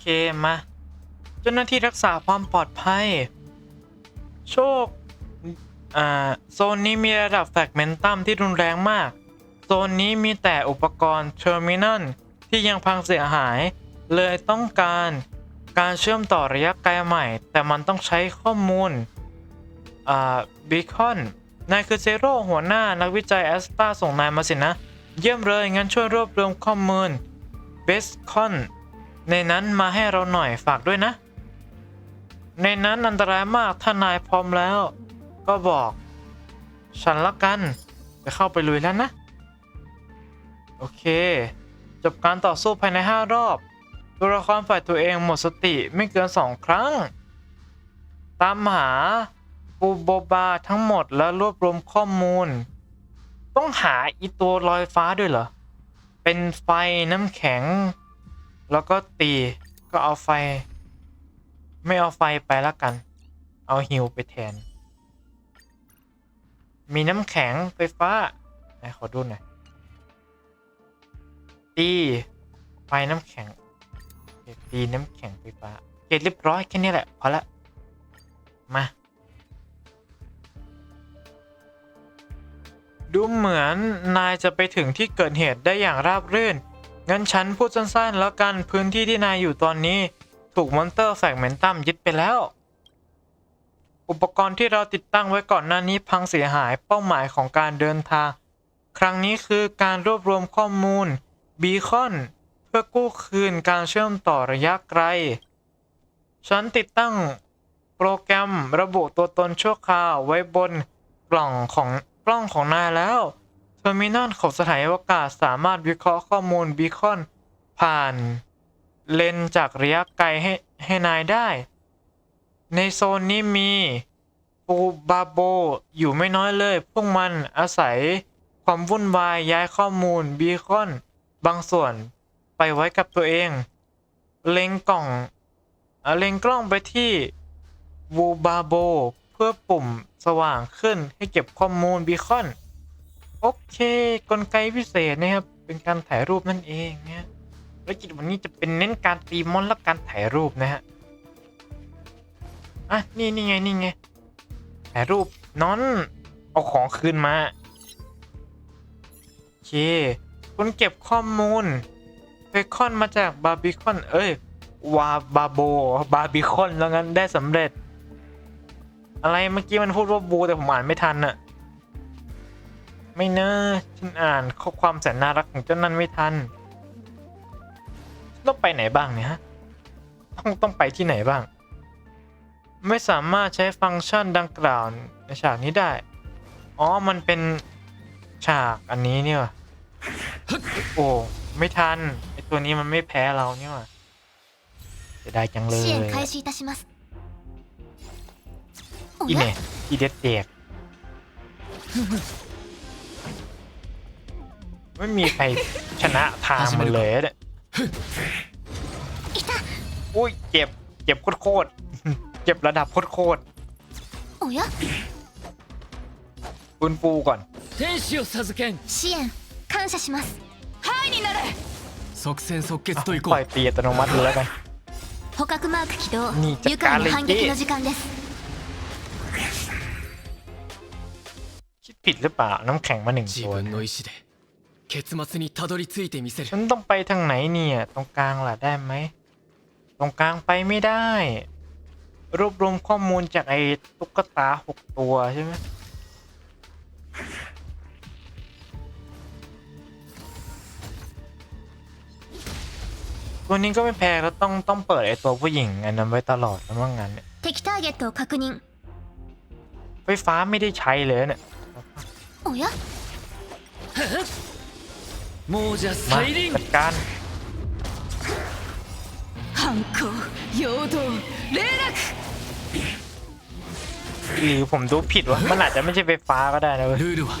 เค มา เจ้าหน้าที่รักษาความปลอดภัย โชค อ่า โซนนี้มีระดับแฟกเมนตัมที่รุนแรงมาก โซนนี้มีแต่อุปกรณ์เทอร์มินัลที่ยังพังเสียหาย เลยต้องการการเชื่อมต่อระยะไกลใหม่ แต่มันต้องใช้ข้อมูล อ่า บีคอน นายคือเซโร่หัวหน้า นักวิจัยแอสตาส่งนายมาสินะ เยี่ยมเลย งั้นช่วยรวบรวมข้อมูลเบสคอน ในนั้นมาให้เราหน่อยฝากด้วยนะ ในนั้นอันตรายมากถ้านายพร้อมแล้ว ก็บอก ฉันละกันจะเข้าไปลุยแล้วนะ โอเค จบการต่อสู้ภายใน 5 รอบ ตัวละครฝ่ายตัวเองหมดสติไม่เกิน 2 ครั้ง ตามหาปูโบบาทั้งหมดแล้วรวบรวมข้อมูล ต้องหาอีตัวลอยฟ้าด้วยเหรอ เป็นไฟน้ำแข็ง แล้วก็ตีก็เอาไฟ ไม่เอาไฟไปละกัน เอาฮิวไปแทน มีน้ำแข็งไฟฟ้าไหนขอดูหน่อยตีไฟน้ำแข็งตีน้ำแข็งไฟฟ้าโอเคเรียบร้อยแค่นี้แหละพอละมาดูเหมือนนายจะไปถึงที่เกิดเหตุได้อย่างราบรื่น งั้นฉันพูดสั้นๆ แล้วกันพื้นที่ที่นายอยู่ตอนนี้ ถูกมอนเตอร์แฟกเมนตัมยึดไปแล้ว อุปกรณ์ที่เราติดตั้งไว้ก่อนหน้านี้พังเสียหายเป้าหมายของการเดินทาง ครั้งนี้คือการรวบรวมข้อมูลบีคอนเพื่อกู้คืนการเชื่อมต่อระยะไกล ฉันติดตั้งโปรแกรมระบุตัวตนชั่วคราวไว้บนกล่องของกล้องของนายแล้ว เทอร์มินอลของสถานอวกาศสามารถวิเคราะห์ข้อมูลบีคอน ผ่านเลนจากระยะไกลให้ให้นายได้ ในโซนนี้มีปูบาโบอยู่ไม่น้อยเลย พวกมันอาศัยความวุ่นวายย้ายข้อมูลบีคอน บางส่วนไปไว้กับตัวเอง เล็งกล่องเอ่อเล็งกล้องไปที่วูบาโบ เพื่อปุ่มสว่างขึ้นให้เก็บข้อมูลบีคอน โอเค กลไกพิเศษนะครับ เป็นการถ่ายรูปนั่นเองนี่ยภารกิจวันนี้จะเป็นเน้นการตีมอนและการถ่ายรูปนะฮะ อะ นี่นี่ไง นี่ไง ถ่ายรูปนอน เอาของคืนมา โอเคคุณเก็บข้อมูลเบคอนมาจากบาร์บีคอน เอ้ย วาบาโบบาร์บีคอนแล้วงั้นได้สำเร็จ อะไรเมื่อกี้มันพูดว่าบูแต่ผมอ่านไม่ทันอะ ไม่นะฉันอ่านข้อความแสนน่ารักของเจ้านั่นไม่ทันต้องไปไหนบ้างเนี่ยฮะ ต้องต้องไปที่ไหนบ้าง ไม่สามารถใช้ฟังก์ชันดังกล่าวในฉากนี้ได้ อ๋อ มันเป็นฉากอันนี้เนี่ยโอ้ ไม่ทัน ไอตัวนี้มันไม่แพ้เราเนี่ยวะจะได้จังเลยอีเน่อีเด็ดเด็ก ไม่มีใครชนะทางมันเลยอะเนี่ย いた อุ้ยเจ็บ เจ็บโคตรๆ เจ็บระดับโคตร おや ๆฟื้นฟูก่อน 天使を授けん支援感謝しますはいになれ即戦即決とい ป こ ล่อยว ตีอัตโนมัติเลยแล้วกัน 捕獲マーク起動に愉快な反撃の時間です คิดผิดหรือเปล่า น้ำแข็งมาหนึ่ง 自 ตัว 分 นะ の意志で 結末にたどり着いてみせる ฉันต้องไปทางไหนเนี่ย ตรงกลางล่ะได้ไหม ตรงกลางไปไม่ได้ รวบรวมข้อมูลจากไอ้ตุ๊กตาหกตัวใช่ไหมตัวนี้ก็ไม่แพ้แล้วต้องต้องเปิดไอ้ตัวผู้หญิงอันนั้นไว้ตลอดแล้วว่างั้นเนี่ย 敵ターゲットを確認 ไฟฟ้าไม่ได้ใช้เลยเนี่ย おや 亡者 มา 再臨 จัดการ 反抗陽動霊落 หรือผมดูผิดวะมันอาจจะไม่ใช่ไฟฟ้าก็ได้นะเว้ย ルールは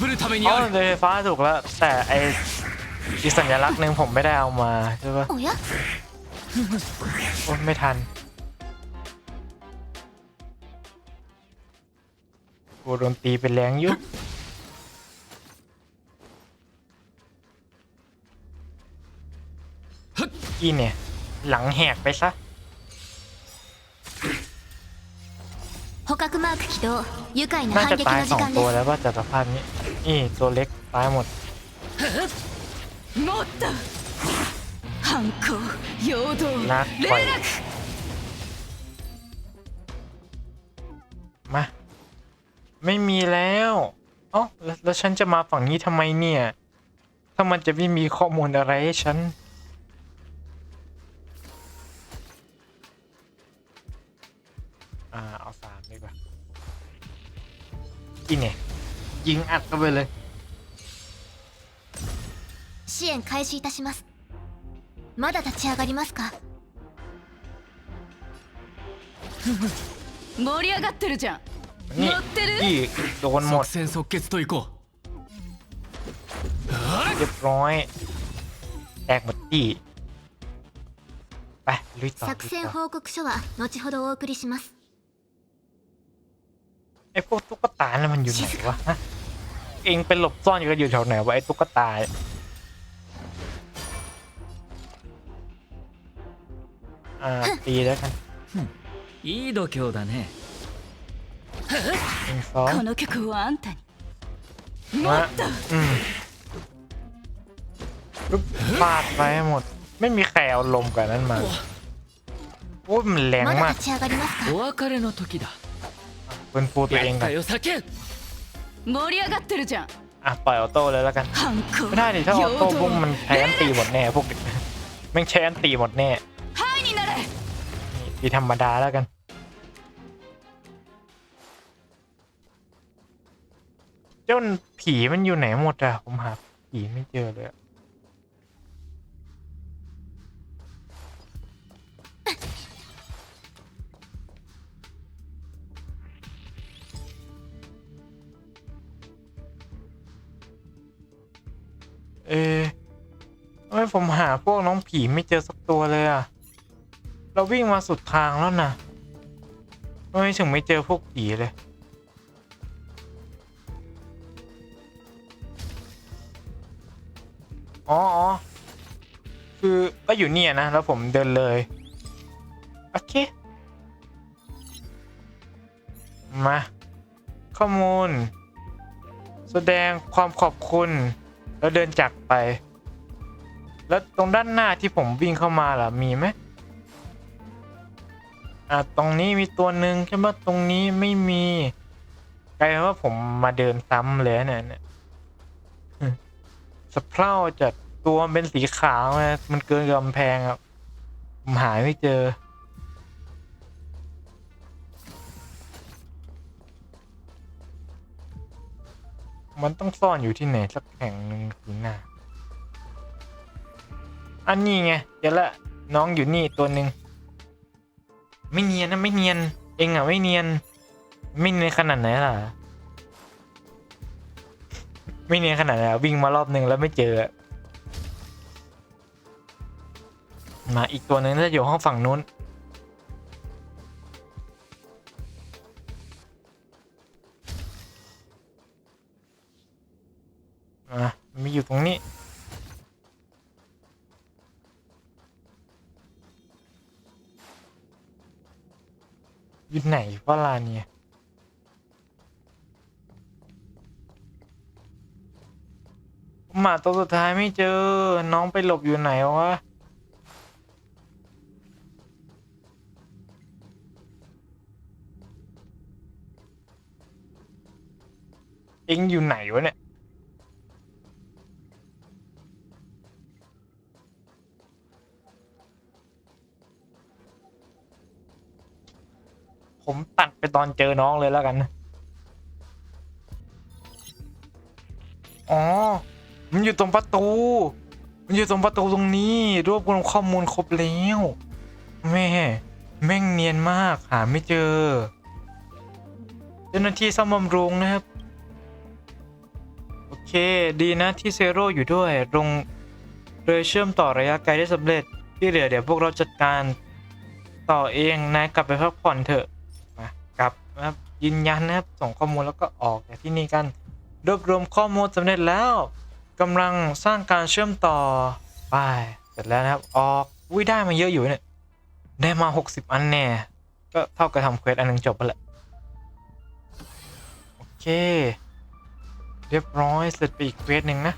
破るために อ๋อ あ มัน る เป็นไฟฟ้าถูกแล้ว แต่ไออีกสัญลักษณ์หนึ่งผมไม่ได้เอามาใช่ปะ おや โอ้ไม่ทันโอ้โดนตีเป็นแรงอยุ อีเนี่ย หลังแหกไปซะน่าจะตายสองตัวแล้วว่าจากสภาพนี้นี่ตัวเล็กตายหมดนักปล่อยมา ไม่มีแล้วเอ้าแล้วฉันจะมาฝั่งนี้ทำไมเนี่ย ถ้ามันจะไม่มีข้อมูลอะไรให้ฉัน อีเนี่ย ยิงอัดเข้าไปเลย 支援開始いたしますまだ立ち上がりますか盛り上がってるじゃん นี่ 乗ってる พี่โดนหมด 即戦即決といこ เรียบร้อย แตกหมดที่ ไป ลุยต่อ 作 ลุย 戦 ต่อ 報告書は後ほどお送りします ไอ้พวกตุ๊กตาเนี่ยมันอยู่ไหนวะฮะเองเป็นหลบซ่อนอยู่กันอยู่แถวไหนวะไอ้ตุ๊กตาเนี่ยอ่าตีแล้วกัน ういい度胸だね หนึ่งสอง この曲をあんたに持 มา った อืมปึ๊บฟาดไปให้หมด ไม่มีใครเอาลมกันนั้นมาโอ้ยมันแรง ま มา だ ก 立ち上がりますかお別れの時だ เป็นฟูตัว や เอง っ กั た น よ酒盛り上がってるじゃん อ่ะปล่อยออโต้เลยแล้วกัน 反抗 ไม่ได้ดิถ้าออโต้พวกมันใช้อันตีหมดแน่พวกเด็กแม่งใช้อันตีหมดแน่ ハイになれ นี่ตีธรรมดาแล้วกัน เจ้าผีมันอยู่ไหนหมดอะผมหาผีไม่เจอเลยอะ เอทำไมผมหาพวกน้องผีไม่เจอสักตัวเลยอะเราวิ่งมาสุดทางแล้วนะทำไมถึงไม่เจอพวกผีเลยอ๋ออคือก็อยู่เนี่ยนะ แล้วผมเดินเลย โอเค มา ข้อมูล แสดงความขอบคุณ แล้วเดินจากไป แล้วตรงด้านหน้าที่ผมวิ่งเข้ามาล่ะมีไหมอะตรงนี้มีตัวหนึ่งแค่ว่าตรงนี้ไม่มีกลายเป็นว่าผมมาเดินซ้ำเลยเนี่ยเนี่ยสเพร่าจัดตัวเป็นสีขาวนะมันเกินกำแพงอะผมหายไม่เจอ มันต้องซ่อนอยู่ที่ไหนสักแห่งหนึ่งสีหน้าอันนี้ไงเดี๋ยวละน้องอยู่นี่ตัวหนึ่งไม่เนียนนะไม่เนียน เองอะไม่เนียน ไม่เนียนขนาดไหนล่ะ ไม่เนียนขนาดไหนวิ่งมารอบหนึ่งแล้วไม่เจอ มาอีกตัวหนึ่งน่าจะอยู่ห้องฝั่งนู้น อะมีอยู่ตรงนี้ อยู่ไหนวะลาเนี่ยหมาตัวสุดท้ายไม่เจอ น้องไปหลบอยู่ไหนวะเอ็งอยู่ไหนวะเนี่ย ผมตัดไปตอนเจอน้องเลยแล้วกัน อ๋อ มันอยู่ตรงประตู มันอยู่ตรงประตูตรงนี้ รวบรวมข้อมูลครบแล้วแม่ แม่งเนียนมากหาไม่เจอ เจ้าหน้าที่ซ่อมบำรุงนะครับ โอเค ดีนะที่เซโร่อยู่ด้วยลงเลยเชื่อมต่อระยะไกลได้สำเร็จ ที่เหลือเดี๋ยวพวกเราจัดการต่อเอง นายกลับไปพักผ่อนเถอะ นะครับยืนยันนะครับส่งข้อมูลแล้วก็ออกจากที่นี่กัน รวบรวมข้อมูลสำเร็จแล้วกำลังสร้างการเชื่อมต่อไปเสร็จแล้วนะครับออกวุ้ยได้มาเยอะอยู่เนี่ยได้มา 60 อันแน่ก็เท่ากับทำเควสอันนึงจบไปละโอเค เรียบร้อยเสร็จไปอีกเควสหนึ่งนะ